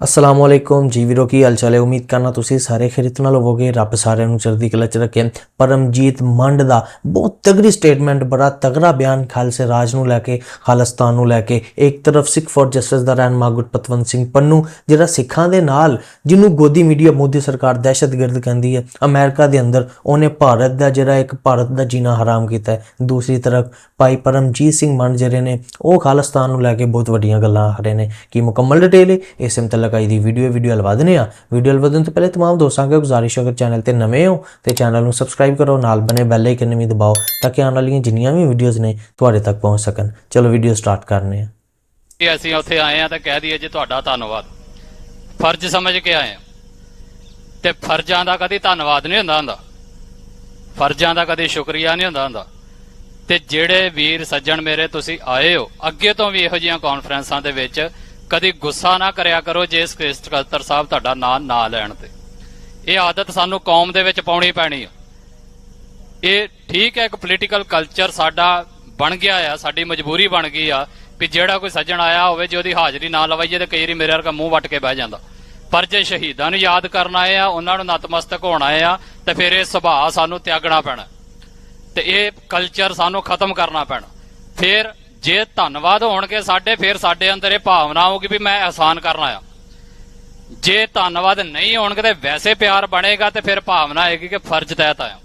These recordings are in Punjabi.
ਅਸਲਾਮ ਵਾਲੇਕੁਮ ਜੀ ਵੀਰੋ ਕੀ ਹਾਲ ਚਾਲ ਹੈ ਉਮੀਦ ਕਰਨਾ ਤੁਸੀਂ ਸਾਰੇ ਖੈਰਿਤ ਨਾਲ ਹੋਵੋਗੇ ਰੱਬ ਸਾਰਿਆਂ ਨੂੰ ਚੜ੍ਹਦੀ ਕਲਾ ਚ ਰੱਖੇ ਪਰਮਜੀਤ ਮੰਡ ਦਾ ਬਹੁਤ ਤਗੜੀ ਸਟੇਟਮੈਂਟ ਬੜਾ ਤਗੜਾ ਬਿਆਨ ਖਾਲਸੇ ਰਾਜ ਨੂੰ ਲੈ ਕੇ ਖਾਲਿਸਤਾਨ ਨੂੰ ਲੈ ਕੇ ਇੱਕ ਤਰਫ ਸਿੱਖ ਫੋਰ ਜਸਟਿਸ ਦਾ ਰਹਿਨਮਾ ਗੁਰਪਤਵੰਤ ਸਿੰਘ ਪੰਨੂ ਜਿਹੜਾ ਸਿੱਖਾਂ ਦੇ ਨਾਲ ਜਿਹਨੂੰ ਗੋਦੀ ਮੀਡੀਆ ਮੋਦੀ ਸਰਕਾਰ ਦਹਿਸ਼ਤਗਰਦ ਕਹਿੰਦੀ ਹੈ ਅਮਰੀਕਾ ਦੇ ਅੰਦਰ ਉਹਨੇ ਭਾਰਤ ਦਾ ਜਿਹੜਾ ਇੱਕ ਭਾਰਤ ਦਾ ਜੀਣਾ ਹਰਾਮ ਕੀਤਾ ਹੈ ਦੂਸਰੀ ਤਰਫ ਭਾਈ ਪਰਮਜੀਤ ਸਿੰਘ ਮੰਡ ਜਿਹੜੇ ਨੇ ਉਹ ਖਾਲਿਸਤਾਨ ਨੂੰ ਲੈ ਕੇ ਬਹੁਤ ਵੱਡੀਆਂ ਗੱਲਾਂ ਹਰੇ ਨੇ ਕੀ ਮੁਕੰਮਲ ਡਿਟੇਲ ਹੈ ਇਸ ਸਿਮਤ ਲਗਾਈ ਦੀ ਵੀਡੀਓ ਵੀਡੀਓ ਲਵਾ ਦਿੰਦੇ ਆ ਵੀਡੀਓ ਲਵਾਉਣ ਤੋਂ ਪਹਿਲੇ तमाम ਦੋਸਤਾਂ ਨੂੰ ਗੁਜ਼ਾਰਿਸ਼ ਹੈ ਅਗਰ ਚੈਨਲ ਤੇ ਨਵੇਂ ਹੋ ਤੇ ਚੈਨਲ ਨੂੰ ਸਬਸਕ੍ਰਾਈਬ ਕਰੋ ਨਾਲ ਬਨੇ ਬੈਲ ਆਈਕਨ ਵੀ ਦਬਾਓ ਤਾਂ ਕਿ ਆਉਣ ਵਾਲੀਆਂ ਜਿੰਨੀਆਂ ਵੀ ਵੀਡੀਓਜ਼ ਨੇ ਤੁਹਾਡੇ ਤੱਕ ਪਹੁੰਚ ਸਕਣ ਚਲੋ ਵੀਡੀਓ ਸਟਾਰਟ ਕਰਨੇ ਆ ਕਿ ਅਸੀਂ ਉੱਥੇ ਆਏ ਆ ਤਾਂ ਕਹਿ ਦਈਏ ਜੀ ਤੁਹਾਡਾ ਧੰਨਵਾਦ ਫਰਜ਼ ਸਮਝ ਕੇ ਆਏ ਆ ਤੇ ਫਰਜ਼ਾਂ ਦਾ ਕਦੀ ਧੰਨਵਾਦ ਨਹੀਂ ਹੁੰਦਾ ਹੁੰਦਾ ਫਰਜ਼ਾਂ ਦਾ ਕਦੀ ਸ਼ੁਕਰੀਆ ਨਹੀਂ ਹੁੰਦਾ ਹੁੰਦਾ ਤੇ ਜਿਹੜੇ ਵੀਰ ਸੱਜਣ ਮੇਰੇ ਤੁਸੀਂ ਆਏ ਹੋ ਅੱਗੇ ਤੋਂ ਵੀ ਇਹੋ ਜਿਹੀਆਂ ਕਾਨਫਰੰਸਾਂ ਦੇ ਵਿੱਚ ਕਦੀ ਗੁੱਸਾ ਨਾ ਕਰਿਆ ਕਰੋ ਜੇ ਸਕੱਤਰ ਸਾਹਿਬ ਤੁਹਾਡਾ ਨਾਂ ਨਾ ਲੈਣ ਤੇ। ਇਹ ਆਦਤ ਸਾਨੂੰ ਕੌਮ ਦੇ ਵਿੱਚ ਪਾਉਣੀ ਪੈਣੀ ਆ। ਇਹ ਠੀਕ ਹੈ ਇੱਕ ਪੋਲੀਟੀਕਲ ਕਲਚਰ ਸਾਡਾ ਬਣ ਗਿਆ ਆ, ਸਾਡੀ ਮਜਬੂਰੀ ਬਣ ਗਈ ਆ ਵੀ ਜਿਹੜਾ ਕੋਈ ਸੱਜਣ ਆਇਆ ਹੋਵੇ ਜੇ ਉਹਦੀ ਹਾਜ਼ਰੀ ਨਾ ਲਵਾਈਏ ਤੇ ਕਈ ਵਾਰੀ ਮੇਰੇ ਵਰਗਾ ਮੂੰਹ ਵੱਟ ਕੇ ਬਹਿ ਜਾਂਦਾ। ਪਰ ਜੇ ਸ਼ਹੀਦਾਂ ਨੂੰ ਯਾਦ ਕਰਨ ਆਏ ਆ, ਉਹਨਾਂ ਨੂੰ ਨਤਮਸਤਕ ਹੋਣਾ ਆਏ ਆ, ਤੇ ਫਿਰ ਇਹ ਸੁਭਾਅ ਸਾਨੂੰ ਤਿਆਗਣਾ ਪੈਣਾ। ਤੇ ਇਹ ਕਲਚਰ ਸਾਨੂੰ ਖਤਮ ਕਰਨਾ ਪੈਣਾ। ਫਿਰ ਜੇ ਧੰਨਵਾਦ ਹੋਣਗੇ ਸਾਡੇ, ਫਿਰ ਸਾਡੇ ਅੰਦਰ ਇਹ ਭਾਵਨਾ ਆਊਗੀ ਵੀ ਮੈਂ ਅਹਿਸਾਨ ਕਰਨ ਆਇਆ। ਜੇ ਧੰਨਵਾਦ ਨਹੀਂ ਹੋਣਗੇ ਤੇ ਵੈਸੇ ਪਿਆਰ ਬਣੇਗਾ ਤੇ ਫਿਰ ਭਾਵਨਾ ਆਏਗੀ ਕਿ ਫਰਜ਼ ਤਹਿਤ ਆਇਆ।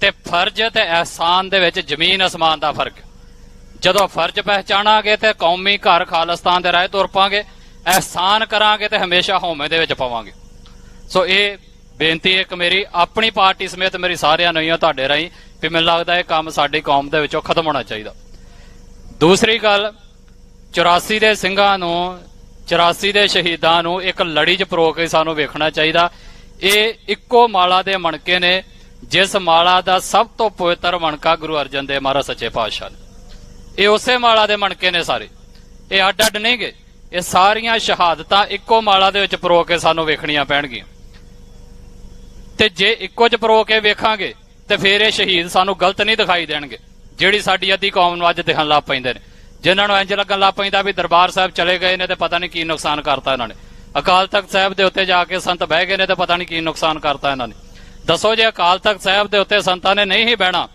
ਤੇ ਫਰਜ਼ ਤੇ ਅਹਿਸਾਨ ਦੇ ਵਿੱਚ ਜ਼ਮੀਨ ਅਸਮਾਨ ਦਾ ਫ਼ਰਕ ਜਦੋਂ ਫਰਜ਼ ਪਹਿਚਾਣਾਂਗੇ ਤੇ ਕੌਮੀ ਘਰ ਖਾਲਿਸਤਾਨ ਦੇ ਰਾਹ ਤੁਰ ਪਾਂਗੇ, ਅਹਿਸਾਨ ਕਰਾਂਗੇ ਤੇ ਹਮੇਸ਼ਾ ਹਉਮੈ ਦੇ ਵਿੱਚ ਪਾਵਾਂਗੇ। ਸੋ ਇਹ ਬੇਨਤੀ ਇੱਕ ਮੇਰੀ, ਆਪਣੀ ਪਾਰਟੀ ਸਮੇਤ ਮੇਰੀ ਸਾਰਿਆਂ ਨੂੰ ਹੀ ਆ ਤੁਹਾਡੇ ਰਾਹੀਂ ਵੀ ਮੈਨੂੰ ਲੱਗਦਾ ਇਹ ਕੰਮ ਸਾਡੀ ਕੌਮ ਦੇ ਵਿੱਚੋਂ ਖਤਮ ਹੋਣਾ ਚਾਹੀਦਾ। ਦੂਸਰੀ ਗੱਲ 84 ਦੇ ਸਿੰਘਾਂ ਨੂੰ 84 ਦੇ ਸ਼ਹੀਦਾਂ ਨੂੰ ਇੱਕ ਲੜੀ 'ਚ ਪਰੋ ਕੇ ਸਾਨੂੰ ਵੇਖਣਾ ਚਾਹੀਦਾ। ਇਹ ਇੱਕੋ ਮਾਲਾ ਦੇ ਮਣਕੇ ਨੇ, ਜਿਸ ਮਾਲਾ ਦਾ ਸਭ ਤੋਂ ਪਵਿੱਤਰ ਮਣਕਾ ਗੁਰੂ ਅਰਜਨ ਦੇਵ ਮਹਾਰਾਜ ਸੱਚੇ ਪਾਤਸ਼ਾਹ ਨੇ। ਇਹ ਉਸੇ ਮਾਲਾ ਦੇ ਮਣਕੇ ਨੇ ਸਾਰੇ। ਇਹ ਅੱਡ ਅੱਡ ਨਹੀਂ ਗੇ ਇਹ ਸਾਰੀਆਂ ਸ਼ਹਾਦਤਾਂ ਇੱਕੋ ਮਾਲਾ ਦੇ ਵਿੱਚ ਪਰੋ ਕੇ ਸਾਨੂੰ ਵੇਖਣੀਆਂ ਪੈਣਗੀਆਂ। ਤੇ ਜੇ ਇੱਕੋ ਚ ਪਰੋ ਕੇ ਵੇਖਾਂਗੇ, ਤੇ ਫਿਰ ਇਹ ਸ਼ਹੀਦ ਸਾਨੂੰ ਗਲਤ ਨਹੀਂ ਦਿਖਾਈ ਦੇਣਗੇ। ਜਿਹੜੀ ਸਾਡੀ ਅੱਧੀ ਕੌਮ ਨੂੰ ਅੱਜ ਦਿਖਣ ਲੱਗ ਪੈਂਦੇ ਨੇ। ਜਿਨ੍ਹਾਂ ਨੂੰ ਇੰਜ ਲੱਗਣ ਲੱਗ ਪੈਂਦਾ ਵੀ ਦਰਬਾਰ ਸਾਹਿਬ ਚਲੇ ਗਏ ਨੇ ਤੇ ਪਤਾ ਨਹੀਂ ਕੀ ਨੁਕਸਾਨ ਕਰਤਾ ਇਹਨਾਂ ਨੇ। ਅਕਾਲ ਤਖਤ ਸਾਹਿਬ ਦੇ ਉੱਤੇ ਜਾ ਕੇ ਸੰਤ ਬਹਿ ਗਏ ਨੇ ਤੇ ਪਤਾ ਨਹੀਂ ਕੀ ਨੁਕਸਾਨ ਕਰਤਾ ਇਹਨਾਂ ਨੇ। ਦੱਸੋ ਜੇ ਅਕਾਲ ਤਖਤ ਸਾਹਿਬ ਦੇ ਉੱਤੇ ਸੰਤਾਂ ਨੇ ਨਹੀਂ ਹੀ ਬਹਿਣਾ,